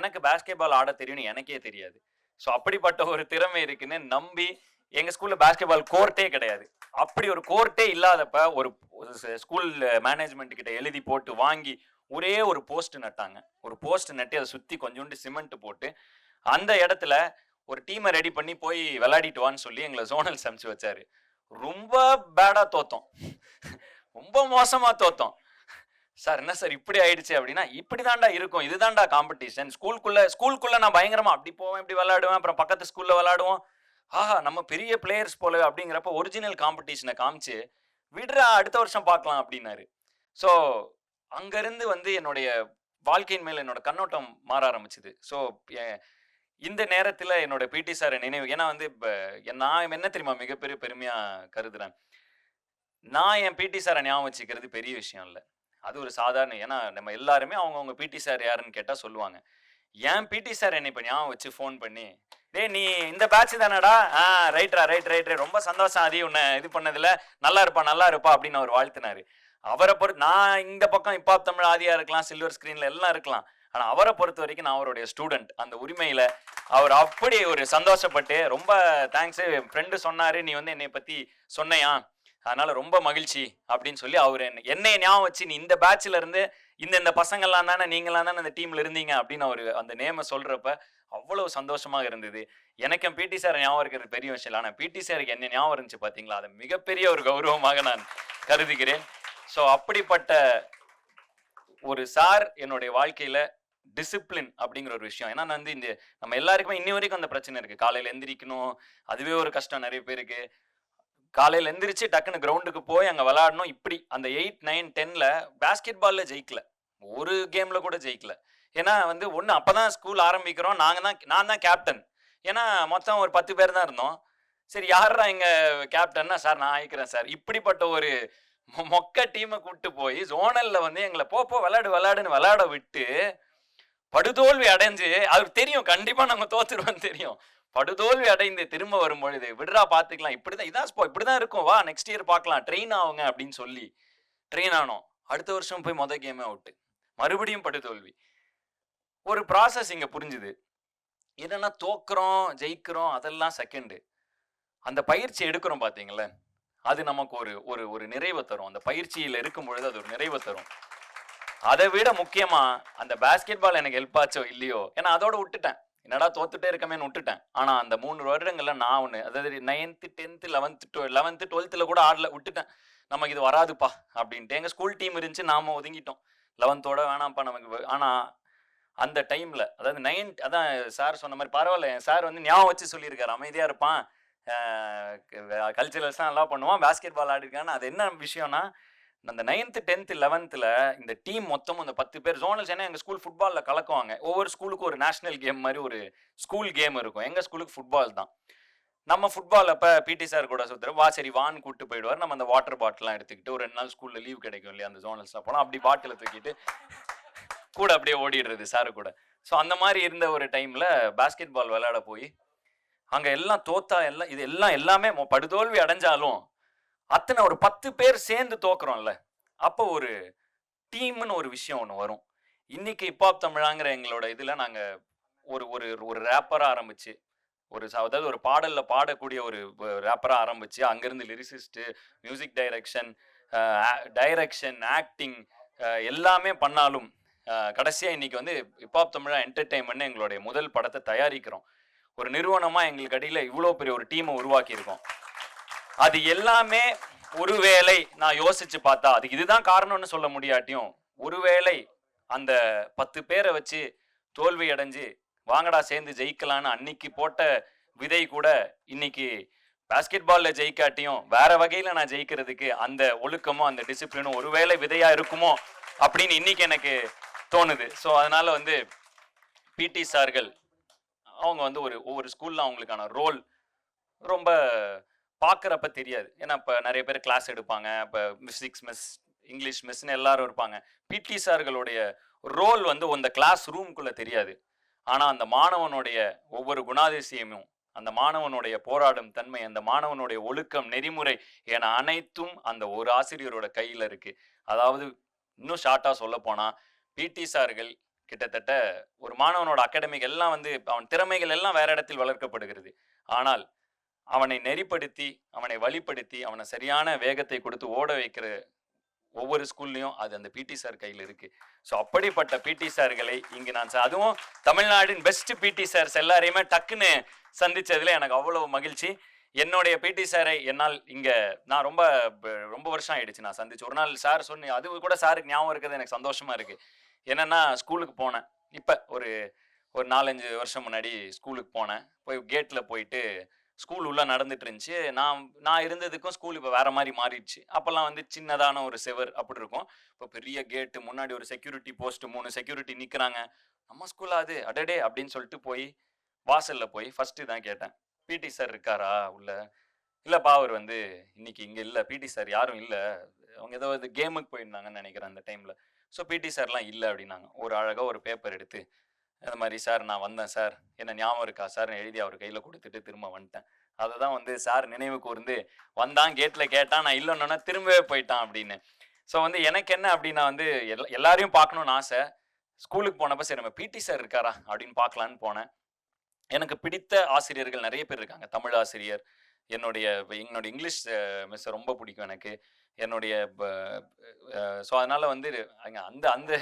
எனக்கு பாஸ்கெட் பால் ஆட தெரியும்னு எனக்கே தெரியாது. ஸோ அப்படிப்பட்ட ஒரு திறமை இருக்குன்னு நம்பி எங்க ஸ்கூல்ல பாஸ்கெட் பால் கோர்ட்டே கிடையாது. அப்படி ஒரு கோர்ட்டே இல்லாதப்ப ஒரு ஸ்கூல் மேனேஜ்மெண்ட் கிட்ட எழுதி போட்டு வாங்கி ஒரே ஒரு போஸ்ட் நட்டாங்க. ஒரு போஸ்ட் நட்டி அதை சுத்தி கொஞ்சோண்டு சிமெண்ட் போட்டு அந்த இடத்துல ஒரு டீமை ரெடி பண்ணி போய் விளையாடிட்டு வான்னு சொல்லி எங்களை ஜோனல் சமைச்சு வச்சாரு. ரொம்ப பேடா தோத்தோம். ரொம்ப மோசமா தோத்தோம். சார் என்ன சார் இப்படி ஆயிடுச்சு? அப்படின்னா இப்படிதான்டா இருக்கும். இதுதான்டா காம்படிஷன் ஸ்கூலுக்குள்ள ஸ்கூலுக்குள்ள நான் பயங்கரமா அப்படி போவேன் இப்படி விளையாடுவேன். அப்புறம் பக்கத்து ஸ்கூல்ல விளையாடுவோம். ஆஹா நம்ம பெரிய பிளேயர்ஸ் போல அப்படிங்கிறப்ப ஒரிஜினல் காம்படிஷனை காமிச்சு விடுறா அடுத்த வருஷம் பார்க்கலாம். அப்படின்னாரு. ஸோ அங்கேருந்து வந்து என்னுடைய வாழ்க்கையின் மேல என்னோட கண்ணோட்டம் மாற ஆரம்பிச்சுது. ஸோ இந்த நேரத்தில் என்னோட பிடி சார் நினைவு ஏன்னா வந்து இப்போ நான் என்ன தெரியுமா மிகப்பெரிய பெருமையாக கருதுறேன்? நான் என் பிடி சாரை ஞாபகம் வச்சுக்கிறது பெரிய விஷயம் இல்லை. அது ஒரு சாதாரண ஏன்னா நம்ம எல்லாருமே அவங்கவுங்க பிடி சார் யாருன்னு கேட்டால் சொல்லுவாங்க. ஏன் பிடி சார் என்னை இப்போ ஞாபகம் வச்சு ஃபோன் பண்ணி? டேய் நீ இந்த பேட்ச் தானடா? ஆ ரைட்ரா ரைட் ரைட் ரொம்ப சந்தோஷம் அதையும் உன்னை இது பண்ணதில். நல்லா இருப்பா நல்லா இருப்பா அப்படின்னு அவர் வாழ்த்தினாரு. அவரை பொறுத்து நான் இந்த பக்கம் இப்போ தமிழ் ஆதியாக இருக்கலாம் சில்வர் ஸ்க்ரீனில் எல்லாம் இருக்கலாம். ஆனால் அவரை பொறுத்த வரைக்கும் நான் அவருடைய ஸ்டூடெண்ட் அந்த உரிமையில் அவர் அப்படி ஒரு சந்தோஷப்பட்டு ரொம்ப தேங்க்ஸ் ஃப்ரெண்டு சொன்னார் நீ வந்து என்னை பற்றி சொன்னையா? அதனால ரொம்ப மகிழ்ச்சி அப்படின்னு சொல்லி அவர் என்னைய ஞாபகம் வச்சு நீ இந்த பேட்ச்ல இருந்து இந்த இந்த பசங்கள்லாம் தானே நீங்களாம் தானே அந்த டீம்ல இருந்தீங்க? அப்படின்னு அவர் அந்த நேமை சொல்றப்ப அவ்வளவு சந்தோஷமாக இருந்தது. எனக்கு என் பிடி சார் ஞாபகம் இருக்கிறது பெரிய விஷயம் இல்லை. ஆனால் பிடி சாருக்கு என்ன ஞாபகம் இருந்துச்சு பார்த்தீங்களா அது மிகப்பெரிய ஒரு கௌரவமாக நான் கருதுகிறேன். ஸோ அப்படிப்பட்ட ஒரு சார் என்னுடைய வாழ்க்கையில டிசிப்ளின் அப்படிங்கிற ஒரு விஷயம். ஏன்னா நான் வந்து இந்த நம்ம எல்லாருக்குமே இன்னி வரைக்கும் அந்த பிரச்சனை இருக்கு. காலையில எந்திரிக்கணும். அதுவே ஒரு கஷ்டம் நிறைய பேருக்கு. காலையில் எந்திரிச்சு டக்குன்னு கிரவுண்டுக்கு போய் அங்கே விளாடணும் இப்படி அந்த எயிட் நைன் டென்னில் பேஸ்கெட் பாலில் ஜெயிக்கல. ஒரு கேமில் கூட ஜெயிக்கல. ஏன்னா வந்து ஒன்று அப்போ தான் ஸ்கூல் ஆரம்பிக்கிறோம். நாங்கள் தான் நான் தான் கேப்டன் ஏன்னா மொத்தம் ஒரு பத்து பேர் தான் இருந்தோம். சரி யாரா எங்கள் கேப்டன்னா சார் நான் ஆயிக்கிறேன் சார். இப்படிப்பட்ட ஒரு மொக்க டீமை கூப்பிட்டு போய் ஜோனலில் வந்து எங்களை போப்போ போ விளையாடு விளையாடுன்னு விளையாட விட்டு படுதோல்வி அடைஞ்சு அவருக்கு தெரியும். கண்டிப்பாக நாங்கள் தோத்துருவோம் தெரியும். படுதோல்வி அடைந்து திரும்ப வரும் பொழுது விடுறா பார்த்துக்கலாம் இப்படிதான் இதான் ஸ்போ இப்படிதான் இருக்கும். வா நெக்ஸ்ட் இயர் பார்க்கலாம் ட்ரெயின் ஆகுங்க அப்படின்னு சொல்லி ட்ரெயின் ஆனோம். அடுத்த வருஷம் போய் மொதல் கேமே அவுட்டு மறுபடியும் படுதோல்வி. ஒரு ப்ராசஸ் இங்கே புரிஞ்சுது. என்னன்னா தோக்குறோம் ஜெயிக்கிறோம் அதெல்லாம் செகண்டு அந்த பயிற்சி எடுக்கிறோம் பார்த்தீங்களே அது நமக்கு ஒரு ஒரு ஒரு நிறைவை தரும். அந்த பயிற்சியில் இருக்கும் பொழுது அது ஒரு நிறைவை தரும். அதை விட முக்கியமாக அந்த பேஸ்கெட் பால் எனக்கு ஹெல்ப் ஆச்சோ இல்லையோ? ஏன்னா அதோட விட்டுட்டேன். என்னடா தோத்துட்டே இருக்கமேன்னு விட்டுட்டேன். ஆனா அந்த மூணு வருடங்கள்ல நான் ஒன்று அதாவது ninth tenth eleventh twelve eleventh டுவெல்த்தில் கூட ஆடல விட்டுட்டேன். நமக்கு இது வராதுப்பா அப்படின்ட்டு. எங்கள் ஸ்கூல் டீம் இருந்துச்சு நாம ஒதுங்கிட்டோம். லெவன்த்தோட வேணாம்ப்பா நமக்கு ஆனால் அந்த டைமில் அதாவது நைன் அதான் சார் சொன்ன மாதிரி பரவாயில்ல என் சார் வந்து ஞாபகம் வச்சு சொல்லியிருக்காரு. அமைதியாக இருப்பான். கல்ச்சுரல்ஸ்லாம் நல்லா பண்ணுவான். பேஸ்கெட் பால் ஆடிருக்கான்னு. அது என்ன விஷயம்னா அந்த நைன்த்து டென்த்து லெவன்த்தில் இந்த டீம் மொத்தமும் இந்த பத்து பேர் ஜோனல்ஸ் ஏன்னா எங்கள் ஸ்கூல் ஃபுட்பாலில் கலக்குவாங்க. ஒவ்வொரு ஸ்கூலுக்கும் ஒரு நேஷனல் கேம் மாதிரி ஒரு ஸ்கூல் கேம் இருக்கும். எங்கள் ஸ்கூலுக்கு ஃபுட்பால் தான். நம்ம ஃபுட்பால் அப்போ பிடி சார் கூட சுற்றுற வா சரி வான்னு கூட்டு போயிடுவார். நம்ம அந்த வாட்டர் பாட்டிலாம் எடுத்துக்கிட்டு ஒரு ரெண்டு நாள் ஸ்கூலில் லீவ் கிடைக்கும் இல்லையா அந்த ஜோனல்ஸ்லாம் போனால் அப்படி பாட்டில் தூக்கிட்டு கூட அப்படியே ஓடிடுறது சாரு கூட. ஸோ அந்த மாதிரி இருந்த ஒரு டைமில் பாஸ்கெட் பால் விளையாட போய் அங்கே எல்லாம் தோத்தா எல்லாம் இது எல்லாம் எல்லாமே மொ- படுதோல்வி அடைஞ்சாலும் அத்தனை ஒரு பத்து பேர் சேர்ந்து தோக்குறோம்ல அப்போ ஒரு டீம்னு ஒரு விஷயம் ஒன்று வரும். இன்னைக்கு ஹிப்ஹாப் தமிழாங்கிற எங்களோட இதில் நாங்கள் ஒரு ஒரு ஒரு ரேப்பராக ஆரம்பிச்சு ஒரு அதாவது ஒரு பாடலில் பாடக்கூடிய ஒரு ரேப்பராக ஆரம்பிச்சு அங்கேருந்து lyricist music direction direction acting எல்லாமே பண்ணாலும் கடைசியாக இன்னைக்கு வந்து ஹிப்ஹாப் தமிழா என்டர்டெயின்மெண்ட் எங்களுடைய முதல் படத்தை தயாரிக்கிறோம். ஒரு நிறுவனமாக எங்களுக்கு அடியில் இவ்வளோ பெரிய ஒரு டீமை உருவாக்கியிருக்கோம். அது எல்லாமே ஒருவேளை நான் யோசிச்சு பார்த்தா அதுக்கு இதுதான் காரணம்னு சொல்ல முடியாட்டியும் ஒருவேளை அந்த பத்து பேரை வச்சு தோல்வி அடைஞ்சு வாங்கடா சேர்ந்து ஜெயிக்கலான்னு அன்னைக்கு போட்ட விதை கூட இன்னைக்கு பாஸ்கெட் பால்ல ஜெயிக்காட்டியும் வேற வகையில நான் ஜெயிக்கிறதுக்கு அந்த ஒழுக்கமும் அந்த டிசிப்ளினும் ஒருவேளை விதையா இருக்குமோ அப்படின்னு இன்னைக்கு எனக்கு தோணுது. ஸோ அதனால வந்து பிடி சார்கள் அவங்க வந்து ஒரு ஒவ்வொரு ஸ்கூல்ல அவங்களுக்கான ரோல் ரொம்ப பார்க்குறப்ப தெரியாது. ஏன்னா இப்போ நிறைய பேர் கிளாஸ் எடுப்பாங்க. இப்போ ஃபிசிக்ஸ் மிஸ் இங்கிலீஷ் மிஸ்ன்னு எல்லாரும் இருப்பாங்க. பிடி சார்களுடைய ரோல் வந்து அந்த கிளாஸ் ரூம்குள்ளே தெரியாது. ஆனால் அந்த மாணவனுடைய ஒவ்வொரு குணாதிசயமும் அந்த மாணவனுடைய போராடும் தன்மை அந்த மாணவனுடைய ஒழுக்கம் நெறிமுறை என அனைத்தும் அந்த ஒரு ஆசிரியரோட கையில் இருக்கு. அதாவது இன்னும் ஷார்ட்டாக சொல்ல போனால் பிடி சார்கள் கிட்டத்தட்ட ஒரு மாணவனோட அகாடமிக் எல்லாம் வந்து அவன் திறமைகள் எல்லாம் வேற இடத்தில் வளர்க்கப்படுகிறது. ஆனால் அவனை நெறிப்படுத்தி அவனை வழிப்படுத்தி அவனை சரியான வேகத்தை கொடுத்து ஓட வைக்கிற ஒவ்வொரு ஸ்கூல்லையும் அது அந்த பிடி சார் கையில் இருக்கு. ஸோ அப்படிப்பட்ட பிடி சார்களை இங்கு நான் அதுவும் தமிழ்நாடின் பெஸ்ட் பிடி சார்ஸ் எல்லாரையுமே டக்குன்னு சந்திச்சதுல எனக்கு அவ்வளவு மகிழ்ச்சி. என்னுடைய பிடி சாரை என்னால் இங்க நான் ரொம்ப ரொம்ப வருஷம் ஆயிடுச்சு நான் சந்திச்சு. ஒரு நாள் சார் சொன்னி அது கூட சாருக்கு ஞாபகம் இருக்கிறது எனக்கு சந்தோஷமா இருக்கு. என்னன்னா ஸ்கூலுக்கு போனேன். இப்ப ஒரு ஒரு நாலஞ்சு வருஷம் முன்னாடி ஸ்கூலுக்கு போனேன். போய் கேட்ல போயிட்டு ஸ்கூல் உள்ள நடந்துட்டு இருந்துச்சு நான் நான் இருந்ததுக்கும் ஸ்கூல் இப்போ வேற மாதிரி மாறிடுச்சு. அப்போல்லாம் வந்து சின்னதான ஒரு செவர் அப்படி இருக்கும். இப்போ பெரிய கேட்டு முன்னாடி ஒரு செக்யூரிட்டி போஸ்ட் மூணு செக்யூரிட்டி நிற்கிறாங்க நம்ம ஸ்கூலா அது? அடடே! அப்படின்னு சொல்லிட்டு போய் வாசல்ல போய் ஃபர்ஸ்ட் தான் கேட்டேன். பிடி சார் இருக்காரா உள்ள? இல்லைப்பா அவர் வந்து இன்னைக்கு இங்கே இல்லை. பிடி சார் யாரும் இல்லை. அவங்க ஏதோ இது கேமுக்கு போயிருந்தாங்கன்னு நினைக்கிறேன் அந்த டைமில் ஸோ பிடி சார்லாம் இல்லை அப்படின்னாங்க. ஒரு அழகாக ஒரு பேப்பர் எடுத்து இந்த மாதிரி சார் நான் வந்தேன் சார். என்ன ஞாபகம் இருக்கா சார்? எழுதி அவர் கையில் கொடுத்துட்டு திரும்ப வந்துட்டேன். அதை தான் வந்து சார் நினைவு கூர்ந்து வந்தான் கேட்டில் கேட்டான் நான் இல்லைன்னா திரும்பவே போயிட்டான் அப்படின்னு. ஸோ வந்து எனக்கு என்ன அப்படின்னா வந்து எல் எல்லாரையும் பார்க்கணும்னு ஆசை. ஸ்கூலுக்கு போனப்ப சரி நம்ம பிடி சார் இருக்காரா அப்படின்னு பார்க்கலான்னு போனேன். எனக்கு பிடித்த ஆசிரியர்கள் நிறைய பேர் இருக்காங்க. தமிழ் ஆசிரியர் என்னுடைய என்னுடைய இங்கிலீஷ் மிஸ் ரொம்ப பிடிக்கும் எனக்கு. என்னுடைய ஸோ அதனால வந்து அந்த அந்த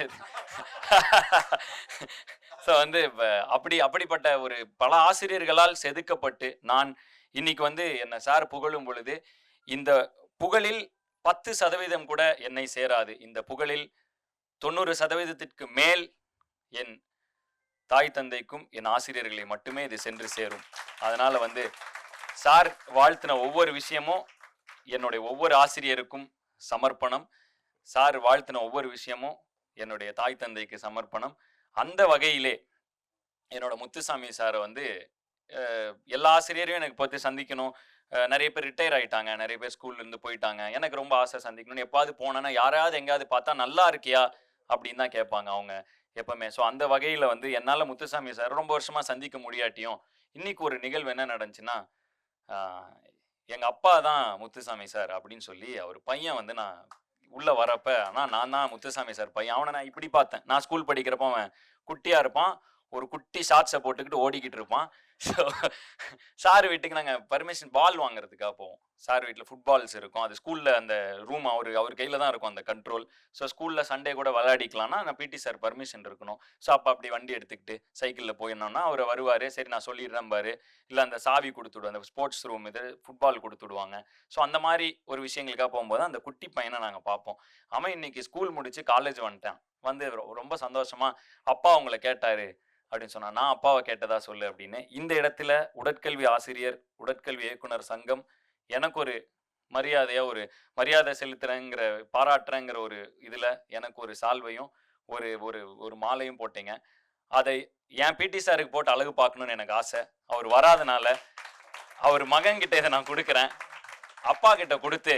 ஸோ வந்து அப்படி அப்படிப்பட்ட ஒரு பல ஆசிரியர்களால் செதுக்கப்பட்டு நான் இன்னைக்கு வந்து என்னை சார் புகழும் பொழுது இந்த புகழில் பத்து சதவீதம் கூட என்னை சேராது. இந்த புகழில் தொண்ணூறு சதவீதத்திற்கு மேல் என் தாய் தந்தைக்கும் என் ஆசிரியர்களை மட்டுமே இது சென்று சேரும். அதனால வந்து சார் வாழ்த்தின ஒவ்வொரு விஷயமும் என்னுடைய ஒவ்வொரு ஆசிரியருக்கும் சமர்ப்பணம் சார் வாழ்த்தின ஒவ்வொரு விஷயமும் என்னுடைய தாய் தந்தைக்கு சமர்ப்பணம். அந்த வகையிலே என்னோட முத்துசாமி சாரை வந்து எல்லா ஆசிரியரையும் எனக்கு பார்த்து சந்திக்கணும். நிறைய பேர் ரிட்டையர் ஆயிட்டாங்க நிறைய பேர் ஸ்கூல்லேருந்து போயிட்டாங்க. எனக்கு ரொம்ப ஆசை சந்திக்கணும்னு. எப்பாவது போனேன்னா யாராவது எங்கேயாவது பார்த்தா நல்லா இருக்கியா? அப்படின்னு தான் கேட்பாங்க அவங்க எப்பவுமே. ஸோ அந்த வகையில் வந்து என்னால் முத்துசாமி சார் ரொம்ப வருஷமாக சந்திக்க முடியாட்டியும் இன்னைக்கு ஒரு நிகழ்வு என்ன நடந்துச்சுன்னா எங்க அப்பா தான் முத்துசாமி சார் அப்படின்னு சொல்லி அவர் பையன் வந்து நான் உள்ள வரப்ப ஆனா நான் தான் முத்துசாமி சார் பையன். அவனை நான் இப்படி பார்த்தேன். நான் ஸ்கூல் படிக்கிறப்ப அவன் குட்டியா இருப்பான். ஒரு குட்டி ஷார்ட்ஸை போட்டுக்கிட்டு ஓடிக்கிட்டு இருப்பான். ஸோ சார் வீட்டுக்கு நாங்கள் பர்மிஷன் பால் வாங்குறதுக்காக போவோம் சார் வீட்டில் ஃபுட்பால்ஸ் இருக்கும். அது ஸ்கூலில் அந்த ரூம் அவர் அவர் கையில் தான் இருக்கும் அந்த கண்ட்ரோல் ஸோ ஸ்கூலில் சண்டே கூட விளையாடிக்கலாம்னா நான் பிடி சார் பர்மிஷன் இருக்கணும். ஸோ அப்போ அப்படி வண்டி எடுத்துக்கிட்டு சைக்கிளில் போயிருந்தோம்னா அவர் வருவார். சரி நான் சொல்லிடுறேன் பாரு. இல்லை அந்த சாவி கொடுத்துடுவோம் அந்த ஸ்போர்ட்ஸ் ரூம் இது ஃபுட்பால் கொடுத்துடுவாங்க ஸோ அந்த மாதிரி ஒரு விஷயங்களுக்காக போகும்போது அந்த குட்டி பையனை நாங்கள் பார்ப்போம். அவன் இன்னைக்கு ஸ்கூல் முடித்து காலேஜ் வந்துட்டான். வந்து ரொம்ப சந்தோஷமா அப்பா அவங்கள கேட்டார். அப்படின்னு சொன்னா நான் அப்பாவை கேட்டதா சொல்லு அப்படின்னு. இந்த இடத்துல உடற்கல்வி ஆசிரியர் உடற்கல்வி இயக்குனர் சங்கம் எனக்கு ஒரு மரியாதையா ஒரு மரியாதை செலுத்துறேங்கிற பாராட்டுறேங்கிற ஒரு இதுல எனக்கு ஒரு சால்வையும் ஒரு ஒரு ஒரு மாலையும் போட்டீங்க. அதை என் பிடி சாருக்கு போட்டு அழகு பார்க்கணும்னு எனக்கு ஆசை. அவர் வராதனால அவர் மகன்கிட்ட இதை நான் கொடுக்குறேன். அப்பா கிட்ட கொடுத்து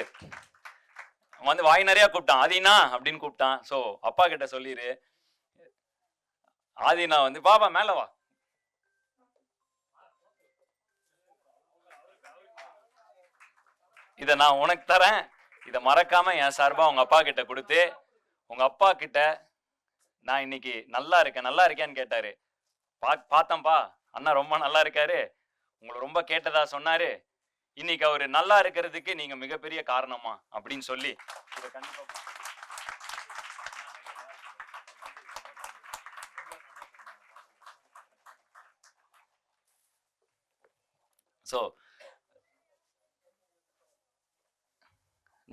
வந்து வாய் நிறையா கூப்பிட்டான். ஆதினா அப்படின்னு கூப்பிட்டான். ஸோ அப்பா கிட்ட சொல்லிடு ஆதினா வந்து பாபா மேல வா. இத நான் உனக்கு தரேன். இத மறக்காம என் சார்பா உங்க அப்பா கிட்ட கொடுத்து உங்க அப்பா கிட்ட நான் இன்னைக்கு நல்லா இருக்கேன் நல்லா இருக்கேன்னு கேட்டாரு. பா பார்த்தேன்ப்பா அண்ணா ரொம்ப நல்லா இருக்காரு. உங்களை ரொம்ப கேட்டதா சொன்னாரு. இன்னைக்கு அவரு நல்லா இருக்கிறதுக்கு நீங்க மிகப்பெரிய காரணமா அப்படின்னு சொல்லி கண்டிப்பா ஸோ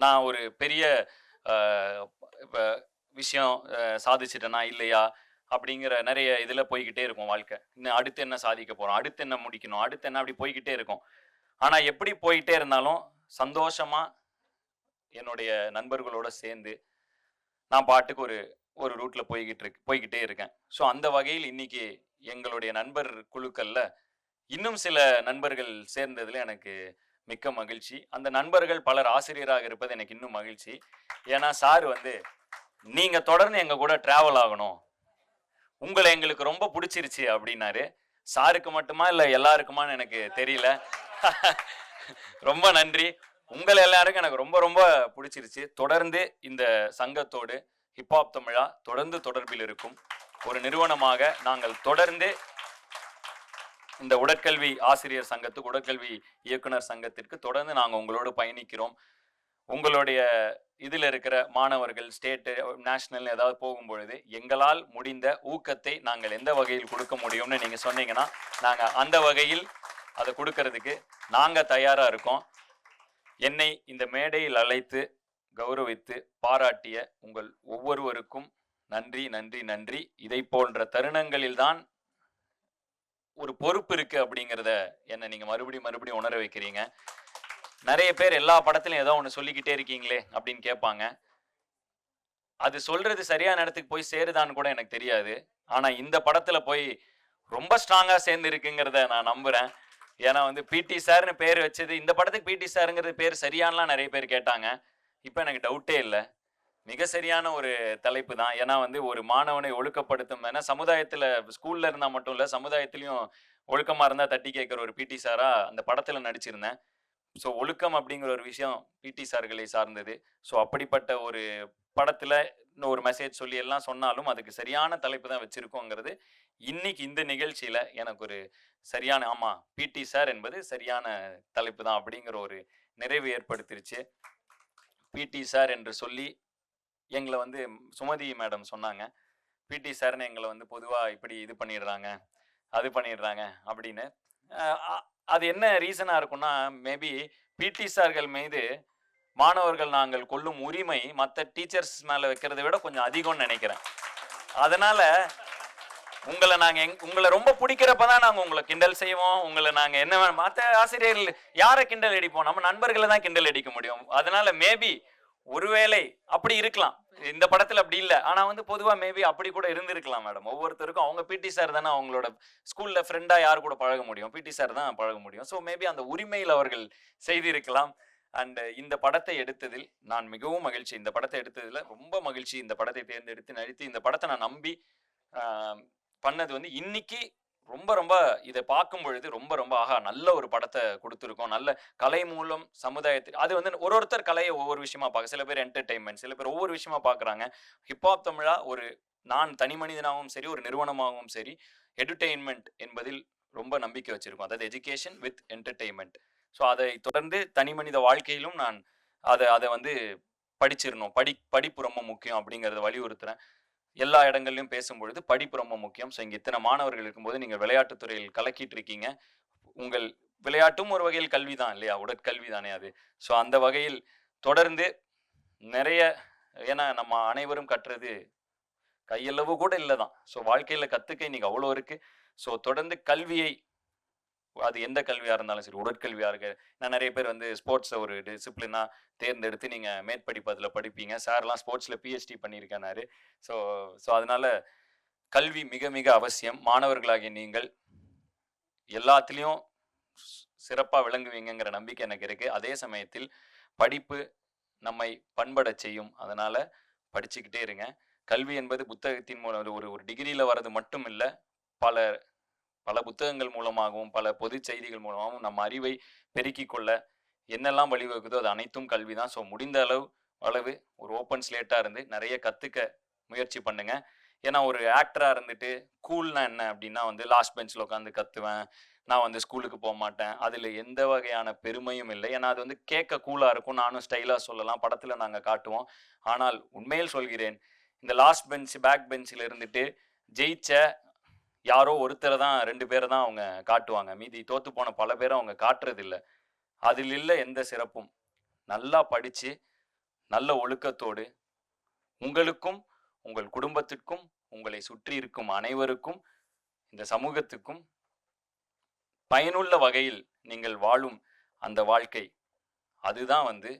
நான் ஒரு பெரிய விஷயம் சாதிச்சிட்டேனா இல்லையா? அப்படிங்கிற நிறைய இதில் போய்கிட்டே இருக்கும் வாழ்க்கை. இன்னும் அடுத்து என்ன சாதிக்க போகிறோம் அடுத்து என்ன முடிக்கணும்? அடுத்து என்ன அப்படி போய்கிட்டே இருக்கும். ஆனால் எப்படி போயிட்டே இருந்தாலும் சந்தோஷமா என்னுடைய நண்பர்களோட சேர்ந்து நான் பாட்டுக்கு ஒரு ஒரு ரூட்டில் போய்கிட்டு இருக்கு போய்கிட்டே இருக்கேன். ஸோ அந்த வகையில் இன்னைக்கு எங்களுடைய நண்பர் குழுக்களில் இன்னும் சில நண்பர்கள் சேர்ந்ததில் எனக்கு மிக்க மகிழ்ச்சி. அந்த நண்பர்கள் பலர் ஆசிரியராக இருப்பது எனக்கு இன்னும் மகிழ்ச்சி. ஏன்னா சார் வந்து நீங்கள் தொடர்ந்து எங்கள் கூட ட்ராவல் ஆகணும். உங்களை எங்களுக்கு ரொம்ப பிடிச்சிருச்சு அப்படின்னாரு. சாருக்கு மட்டுமா இல்லை எல்லாருக்குமான்னு எனக்கு தெரியல. ரொம்ப நன்றி. உங்களை எல்லாருக்கும் எனக்கு ரொம்ப ரொம்ப பிடிச்சிருச்சு. தொடர்ந்து இந்த சங்கத்தோடு ஹிப்ஹாப் தமிழா தொடர்ந்து தொடர்பில் இருக்கும். ஒரு நிறுவனமாக நாங்கள் தொடர்ந்து இந்த உடற்கல்வி ஆசிரியர் சங்கத்துக்கு உடற்கல்வி இயக்குனர் சங்கத்திற்கு தொடர்ந்து நாங்கள் உங்களோடு பயணிக்கிறோம். உங்களுடைய இதில் இருக்கிற மாணவர்கள் ஸ்டேட்டு நேஷனல் ஏதாவது போகும்பொழுது எங்களால் முடிந்த ஊக்கத்தை நாங்கள் எந்த வகையில் கொடுக்க முடியும்னு நீங்கள் சொன்னீங்கன்னா நாங்கள் அந்த வகையில் அதை கொடுக்கறதுக்கு நாங்கள் தயாராக இருக்கோம். என்னை இந்த மேடையில் அழைத்து கௌரவித்து பாராட்டிய உங்கள் ஒவ்வொருவருக்கும் நன்றி நன்றி நன்றி. இதை போன்ற தருணங்களில்தான் ஒரு பொறுப்பு இருக்கு அப்படிங்கிறத என்னை நீங்க மறுபடியும் மறுபடியும் உணர வைக்கிறீங்க. நிறைய பேர் எல்லா படத்துலையும் ஏதோ ஒன்று சொல்லிக்கிட்டே இருக்கீங்களே அப்படின்னு கேட்பாங்க. அது சொல்றது சரியான இடத்துக்கு போய் சேருதான்னு கூட எனக்கு தெரியாது. ஆனா இந்த படத்துல போய் ரொம்ப ஸ்ட்ராங்கா சேர்ந்து இருக்குங்கிறத நான் நம்புறேன். ஏன்னா வந்து பிடி சார்னு பேர் வச்சது இந்த படத்துக்கு பிடி சாருங்கிறது பேர் சரியானலாம் நிறைய பேர் கேட்டாங்க. இப்போ எனக்கு டவுட்டே இல்லை. மிக சரியான ஒரு தலைப்பு தான். ஏன்னா வந்து ஒரு மாணவனை ஒழுக்கப்படுத்தும் ஏன்னா சமுதாயத்துல ஸ்கூல்ல இருந்தா மட்டும் இல்ல சமுதாயத்திலயும் ஒழுக்கமா இருந்தா தட்டி கேட்கிற ஒரு பிடி சாரா அந்த படத்துல நடிச்சிருந்தேன். ஸோ ஒழுக்கம் அப்படிங்கிற ஒரு விஷயம் பிடி சார்களை சார்ந்தது. ஸோ அப்படிப்பட்ட ஒரு படத்துல இன்னும் ஒரு மெசேஜ் சொல்லி எல்லாம் சொன்னாலும் அதுக்கு சரியான தலைப்பு தான் வச்சிருக்கோங்கிறது இன்னைக்கு இந்த நிகழ்ச்சியில எனக்கு ஒரு சரியான ஆமா பிடி சார் என்பது சரியான தலைப்பு தான் அப்படிங்கிற ஒரு நிறைவு ஏற்படுத்திருச்சு. பிடி சார் என்று சொல்லி எங்களை வந்து சுமதி மேடம் சொன்னாங்க. பிடி சார்னு எங்களை வந்து பொதுவாக இப்படி இது பண்ணிடுறாங்க அது பண்ணிடுறாங்க அப்படின்னு. அது என்ன ரீசனாக இருக்கும்னா மேபி பிடி சார்கள் மீது மாணவர்கள் நாங்கள் கொள்ளும் உரிமை மற்ற டீச்சர்ஸ் மேலே வைக்கிறத விட கொஞ்சம் அதிகம்னு நினைக்கிறேன். அதனால் உங்களை நாங்கள் எங் உங்களை ரொம்ப பிடிக்கிறப்ப தான் நாங்கள் உங்களை கிண்டல் செய்வோம். உங்களை நாங்கள் என்ன வே- மற்ற ஆசிரியர்கள் யாரை கிண்டல் அடிப்போம்? நம்ம நண்பர்களை தான் கிண்டல் அடிக்க முடியும். அதனால மேபி ஒருவேளை அப்படி இருக்கலாம். இந்த படத்துல அப்படி இல்லை. ஆனா வந்து பொதுவா மேபி அப்படி கூட இருந்திருக்கலாம் மேடம் ஒவ்வொருத்தருக்கும் அவங்க பிடி சார் தானே அவங்களோட ஸ்கூல்ல ஃப்ரெண்டா யார் கூட பழக முடியும்? பிடி சார் தான் பழக முடியும். ஸோ மேபி அந்த உரிமையில் அவர்கள் செய்திருக்கலாம். அண்ட் இந்த படத்தை எடுத்ததில் நான் மிகவும் மகிழ்ச்சி. இந்த படத்தை எடுத்ததில் ரொம்ப மகிழ்ச்சி. இந்த படத்தை தேர்ந்தெடுத்து நடித்து இந்த படத்தை நான் நம்பி பண்ணது வந்து இன்னைக்கு ரொம்ப ரொம்ப இதை பார்க்கும் பொழுது ரொம்ப ரொம்ப ஆகா நல்ல ஒரு படத்தை கொடுத்துருக்கோம். நல்ல கலை மூலம் சமுதாயத்தில் அது வந்து ஒரு ஒருத்தர் கலையை ஒவ்வொரு விஷயமா பார்க்க சில பேர் என்டர்டைன்மெண்ட் சில பேர் ஒவ்வொரு விஷயமா பார்க்குறாங்க. ஹிப்ஹாப் தமிழா ஒரு நான் தனி மனிதனாகவும் சரி ஒரு நிறுவனமாகவும் சரி என்டர்டெயின்மெண்ட் என்பதில் ரொம்ப நம்பிக்கை வச்சிருக்கோம். அதாவது எஜுகேஷன் வித் என்டர்டெயின்மெண்ட் ஸோ அதை தொடர்ந்து தனி மனித வாழ்க்கையிலும் நான் அதை அதை வந்து படிச்சிடணும். படி படிப்பு ரொம்ப முக்கியம் அப்படிங்கிறத வலியுறுத்துறேன். எல்லா இடங்கள்லையும் பேசும்பொழுது படிப்பு ரொம்ப முக்கியம். ஸோ இங்கே இத்தனை மாணவர்கள் இருக்கும்போது நீங்கள் விளையாட்டுத்துறையில் கலக்கிட்டு இருக்கீங்க. உங்கள் விளையாட்டும் ஒரு வகையில் கல்வி தான் இல்லையா? உடற்கல்வி தானே அது. ஸோ அந்த வகையில் தொடர்ந்து நிறைய ஏன்னா நம்ம அனைவரும் கற்றது கையளவு கூட இல்லை தான் ஸோ வாழ்க்கையில் கற்றுக்க இன்னைக்கு அவ்வளோ இருக்குது ஸோ தொடர்ந்து கல்வியை அது எந்த கல்வியாக இருந்தாலும் சரி உடற்கல்வியாக இருக்கு நான் நிறைய பேர் வந்து ஸ்போர்ட்ஸை ஒரு டிசிப்ளினாக தேர்ந்தெடுத்து நீங்கள் மேற்படிப்பு அதில் படிப்பீங்க சார்லாம் ஸ்போர்ட்ஸில் பிஹெச்டி பண்ணியிருக்கேனாரு ஸோ ஸோ அதனால் கல்வி மிக மிக அவசியம். மாணவர்களாகிய நீங்கள் எல்லாத்துலேயும் சிறப்பாக விளங்குவீங்கங்கிற நம்பிக்கை எனக்கு இருக்குது அதே சமயத்தில் படிப்பு நம்மை பண்படச் செய்யும். அதனால் படிச்சுக்கிட்டே இருங்க. கல்வி என்பது புத்தகத்தின் மூலம் ஒரு ஒரு டிகிரியில் வர்றது மட்டும் இல்லை பல பல புத்தகங்கள் மூலமாகவும் பல பொது செய்திகள் மூலமாகவும் நம்ம அறிவை பெருக்கிக் கொள்ள என்னெல்லாம் வழிவகுக்குதோ அது அனைத்தும் கல்வி தான். ஸோ முடிந்த அளவு அளவு ஒரு ஓப்பன் ஸ்லேட்டாக இருந்து நிறைய கற்றுக்க முயற்சி பண்ணுங்க. ஏன்னா ஒரு ஆக்டராக இருந்துட்டு கூல்னா என்ன அப்படின்னா வந்து லாஸ்ட் பெஞ்சில் உட்காந்து கத்துவேன். நான் வந்து ஸ்கூலுக்கு போக மாட்டேன். அதில் எந்த வகையான பெருமையும் இல்லை. ஏன்னா அது வந்து கேட்க கூலாக இருக்கும். நானும் ஸ்டைலாக சொல்லலாம். படத்தில் நாங்கள் காட்டுவோம். ஆனால் உண்மையில் சொல்கிறேன் இந்த லாஸ்ட் பெஞ்ச் பேக் பெஞ்சில் இருந்துட்டு ஜெயிச்ச யாரோ ஒருத்தரை தான் ரெண்டு பேரை தான் அவங்க காட்டுவாங்க. மீதி தோத்து போன பல பேரை அவங்க காட்டுறதில்ல. அதில் இல்லை எந்த சிறப்பும். நல்லா படித்து நல்ல ஒழுக்கத்தோடு உங்களுக்கும் உங்கள் குடும்பத்திற்கும் உங்களை சுற்றி இருக்கும் அனைவருக்கும் இந்த சமூகத்துக்கும் பயனுள்ள வகையில் நீங்கள் வாழும் அந்த வாழ்க்கை அதுதான் வந்து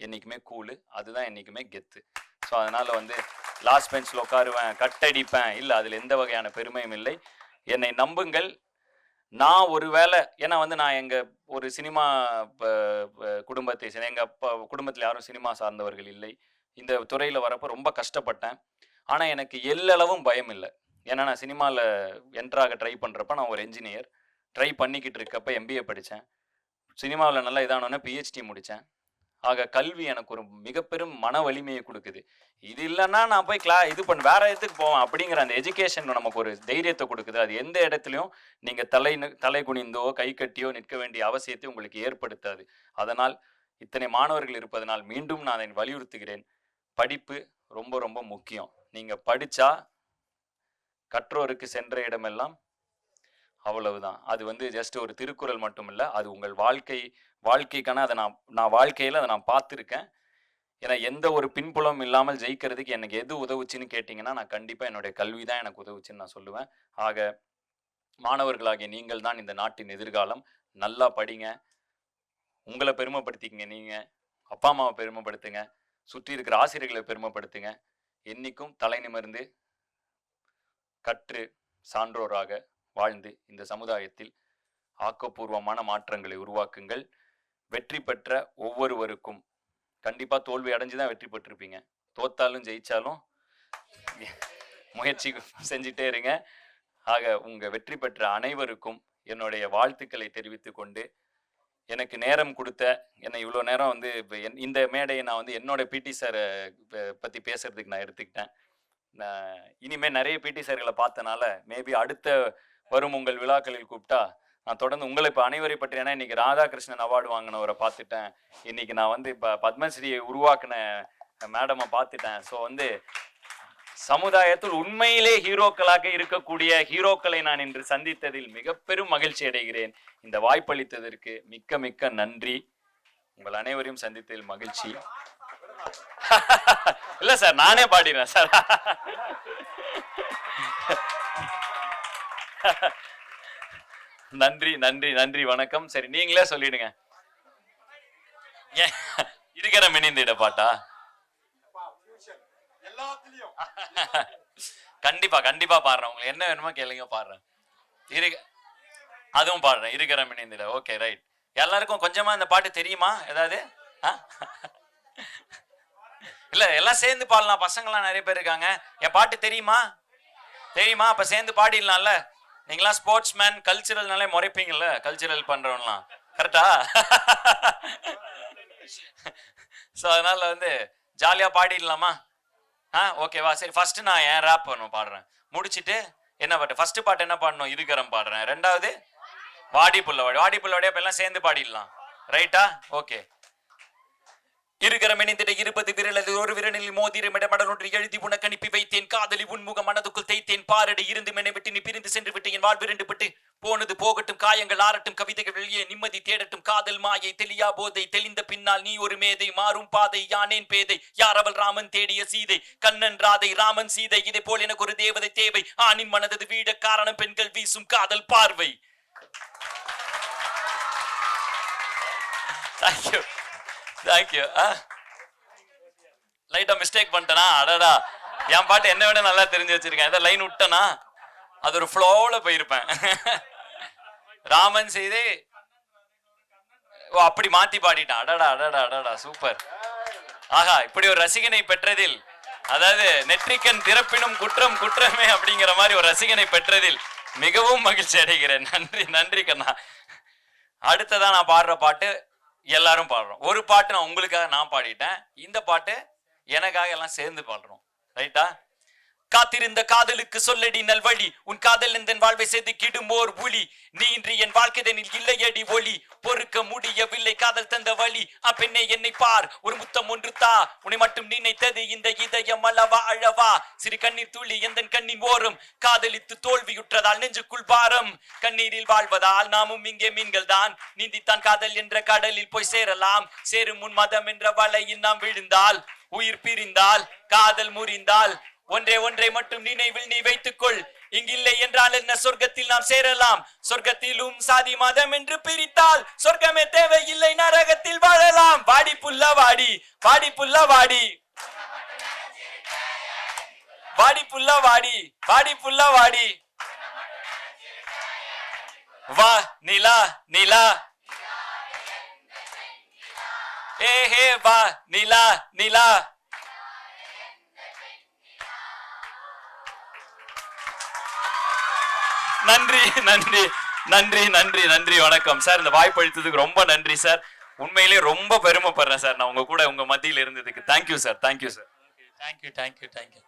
என்றைக்குமே கூலு அதுதான் என்றைக்குமே கெத்து. ஸோ அதனால் வந்து லாஸ்ட் பெஞ்சில் உட்காருவேன் கட்டடிப்பேன். இல்லை அதில் எந்த வகையான பெருமையும் இல்லை. என்னை நம்புங்கள். நான் ஒரு வேளை ஏன்னா வந்து நான் எங்கள் ஒரு சினிமா குடும்பத்தை எங்கள் அப்பா குடும்பத்தில் யாரும் சினிமா சார்ந்தவர்கள் இல்லை. இந்த துறையில் வரப்போ ரொம்ப கஷ்டப்பட்டேன். ஆனால் எனக்கு எல்லளவும் பயம் இல்லை. ஏன்னா நான் சினிமாவில் என்ட்ராக ட்ரை பண்ணுறப்ப நான் ஒரு என்ஜினியர் ட்ரை பண்ணிக்கிட்டு இருக்கப்ப எம்பிஏ படித்தேன் சினிமாவில் நல்லா இதானோன்னே பிஹெச்டி முடித்தேன் ஆக கல்வி எனக்கு ஒரு மிகப்பெரும் மன வலிமையை கொடுக்குது. இது இல்லைன்னா நான் போய் கிளா இது பண்ண வேற இடத்துக்கு போவேன் அப்படிங்கிற அந்த எஜுகேஷன் நமக்கு ஒரு தைரியத்தை கொடுக்குது. அது எந்த இடத்துலையும் நீங்க தலை தலை குனிந்தோ கை கட்டியோ நிற்க வேண்டிய அவசியத்தை உங்களுக்கு ஏற்படுத்தாது. அதனால் இத்தனை மாணவர்கள் இருப்பதனால் மீண்டும் நான் அதை வலியுறுத்துகிறேன். படிப்பு ரொம்ப ரொம்ப முக்கியம். நீங்க படிச்சா கற்றோருக்கு சென்ற இடமெல்லாம் அவ்வளவுதான். அது வந்து ஜஸ்ட் ஒரு திருக்குறள் மட்டும் இல்லை அது உங்கள் வாழ்க்கை வாழ்க்கைக்கான அதை நான் நான் வாழ்க்கையில் அதை நான் பார்த்துருக்கேன். ஏன்னா எந்த ஒரு பின்புலம் இல்லாமல் ஜெயிக்கிறதுக்கு எனக்கு எது உதவுச்சுன்னு கேட்டிங்கன்னா நான் கண்டிப்பாக என்னுடைய கல்வி தான் எனக்கு உதவுச்சுன்னு நான் சொல்லுவேன். ஆக மாணவர்களாகிய நீங்கள் தான் இந்த நாட்டின் எதிர்காலம். நல்லா படிங்க. உங்களை பெருமைப்படுத்திக்கங்க நீங்கள் அப்பா அம்மாவை பெருமைப்படுத்துங்க. சுற்றி இருக்கிற ஆசிரியர்களை பெருமைப்படுத்துங்க. என்னைக்கும் தலை நிமிர்ந்து கற்று சான்றோராக வாழ்ந்து இந்த சமுதாயத்தில் ஆக்கப்பூர்வமான மாற்றங்களை உருவாக்குங்கள். வெற்றி பெற்ற ஒவ்வொருவருக்கும். கண்டிப்பாக தோல்வி அடைஞ்சு தான் வெற்றி பெற்றிருப்பீங்க. தோத்தாலும் ஜெயிச்சாலும் முயற்சி செஞ்சுட்டே இருங்க. ஆக உங்க வெற்றி பெற்ற அனைவருக்கும் என்னுடைய வாழ்த்துக்களை தெரிவித்து கொண்டு எனக்கு நேரம் கொடுத்த என்னை இவ்வளோ நேரம் வந்து இந்த மேடையை நான் வந்து என்னோட பிடி சாரை பற்றி பேசுறதுக்கு நான் எடுத்துக்கிட்டேன். நான் இனிமே நிறைய பிடி சார்களை பார்த்தனால மேபி அடுத்த வரும் உங்கள் விழாக்களில் கூப்பிட்டா நான் தொடர்ந்து உங்களை இப்போ அனைவரை பற்றி ஏன்னா இன்னைக்கு ராதாகிருஷ்ணன் அவார்டு வாங்கினவரை பார்த்துட்டேன். இன்னைக்கு நான் வந்து இப்போ பத்மஸ்ரீயை உருவாக்கின மேடமை பார்த்துட்டேன். ஸோ வந்து சமுதாயத்தில் உண்மையிலே ஹீரோக்களாக இருக்கக்கூடிய ஹீரோக்களை நான் இன்று சந்தித்ததில் மிக பெரும் மகிழ்ச்சி அடைகிறேன். இந்த வாய்ப்பளித்ததற்கு மிக்க மிக்க நன்றி. உங்கள் அனைவரையும் சந்தித்ததில் மகிழ்ச்சி. இல்ல சார் நானே பாடினேன் சார். நன்றி நன்றி நன்றி வணக்கம். சரி நீங்களே சொல்லிடுங்க. ஏன்? இருக்கிற மினிந்திட பாட்டா? கண்டிப்பா கண்டிப்பா பாடுறேன். உங்களுக்கு என்ன வேணுமோ கேளுங்க பாடுறேன். இருக்க அதுவும் பாடுறேன். இருக்கிற மினிந்திட ஓகே ரைட் எல்லாருக்கும் கொஞ்சமா இந்த பாட்டு தெரியுமா? ஏதாவது? இல்ல எல்லாம் சேர்ந்து பாடலாம். பசங்களாம் நிறைய பேர் இருக்காங்க. என் பாட்டு தெரியுமா? தெரியுமா? அப்ப சேர்ந்து பாடிடலாம்ல. நீங்களாம் ஸ்போர்ட்ஸ் மேன் கல்ச்சுரல்னாலே முறைப்பீங்கல்ல கல்ச்சுரல் பண்ணுறவங்களாம் கரெக்டா ஸோ அதனால வந்து ஜாலியாக பாடிடலாமா? ஆ ஓகேவா சரி ஃபஸ்ட்டு நான் ஏன் ரேப் பண்ணும் பாடுறேன். முடிச்சுட்டு என்ன பாட்டு? ஃபஸ்ட்டு பாட்டு என்ன பாடணும்? இதுக்கரம் பாடுறேன். ரெண்டாவது வாடி புள்ளவாடி வாடி. வாடி புள்ள எல்லாம் சேர்ந்து பாடிடலாம். ரைட்டா ஓகே இருகரம் இணைந்திட இருபது விரலது ஒரு விரலில் மோதிரமிட இடமடலொன்று எழுதி உனக்கு அனுப்பி வைத்தேன். காதலி உன்முக மனதுக்குள் தைத்தேன் பாரடி இருந்து மெனை விட்டு நீ பிரிந்து சென்று விட்டு என் வாழ்வு இரண்டு பட்டு போனது போகட்டும். காயங்கள் ஆறட்டும். கவிதைகள் வெளியே நிம்மதி தேடட்டும். காதல் மாயை தெளியா போதை தெளிந்த பின்னால் நீ ஒரு மேதை. மாறும் பாதை யானேன் பேதை. யார் அவள் ராமன் தேடிய சீதை. கண்ணன் ராதை ராமன் சீதை. இதை போல் எனக்கு ஒரு தேவதை தேவை. ஆணின் மனதது வீட காரணம் பெண்கள் வீசும் காதல் பார்வை. தேங்க்யூ தேங்க்யூ ஆ லைட்டா மிஸ்டேக் பண்ணிட்டேனா? அடடா. என் பாட்டு என்ன விட நல்லா தெரிஞ்சு வச்சிருக்கேன். ஏதோ லைன் விட்டனா? அது ஒரு ஃப்ளோவில் போயிருப்பேன். ராமன் செய்தே. ஓ அப்படி மாத்தி பாடிட்டான். அடடா அடடா அடடா. சூப்பர் ஆஹா இப்படி ஒரு ரசிகனை பெற்றதில் அதாவது நெற்றிக்கன் திறப்பினும் குற்றம் குற்றமே அப்படிங்கிற மாதிரி ஒரு ரசிகனை பெற்றதில் மிகவும் மகிழ்ச்சி அடைகிறேன். நன்றி நன்றி கண்ணா. அடுத்ததான் நான் பாடுற பாட்டு எல்லாரும் பாடுறோம். ஒரு பாட்டு நான் உங்களுக்காக நான் பாடிட்டேன். இந்த பாட்டு எனக்காக எல்லாம் சேர்ந்து பாடுறோம். ரைட்டா? காத்திருந்த காதலுக்கு சொல்லடி நல்வழி. உன் காதல் எந்தன் வாழ்வை செய்து ஓர் புலி நீ இன்று என் வாழ்க்கைதனில் இல்லையடி ஒளி. பொறுக்க முடியவில்லை காதல் தந்த வழி. அப்பெண்ணே என்னை பார். ஒரு முத்தம் ஒன்று தா. உன்னை மட்டும் நினைத்தது இந்த இதயம் அளவா அழவா? சிறு கண்ணீர் துள்ளி எந்தன் கண்ணின் ஓரம். காதலித்து தோல்வியுற்றதால் நெஞ்சுக்குள் பாரம். கண்ணீரில் வாழ்வதால் நாமும் இங்கே மீன்கள் தான். நீந்தித்தான் காதல் என்ற கடலில் போய் சேரலாம். சேரும் முன் மதம் என்ற வலையில் நாம் விழுந்தால். உயிர் பிரிந்தால். காதல் முறிந்தால். ஒன்றே ஒன்றை மட்டும் நினைவில் நீ வைத்துக்கொள். இங்கில்லை என்றால் என்ன? சொர்க்கத்தில் நாம் சேரலாம். சொர்க்கத்திலும் சாதி மதம் என்று பிரித்தால் சொர்க்கமே தேவையில்லை நரகத்தில் வாழலாம். வாடி புல்ல வாடி வாடி புல்ல வாடி. வாடி புல்ல வாடி வாடி புல்ல வாடி. வா நிலா நிலா. ஏ ஹே வா நிலா நிலா. நன்றி நன்றி நன்றி நன்றி நன்றி வணக்கம். சார் இந்த வாய்ப்பு அளித்ததுக்கு ரொம்ப நன்றி சார். உண்மையிலேயே ரொம்ப பெருமைப்படுறேன் சார். நான் உங்க கூட உங்க மத்தியில் இருந்ததுக்கு. Thank you sir thank you sir thank you thank you thank you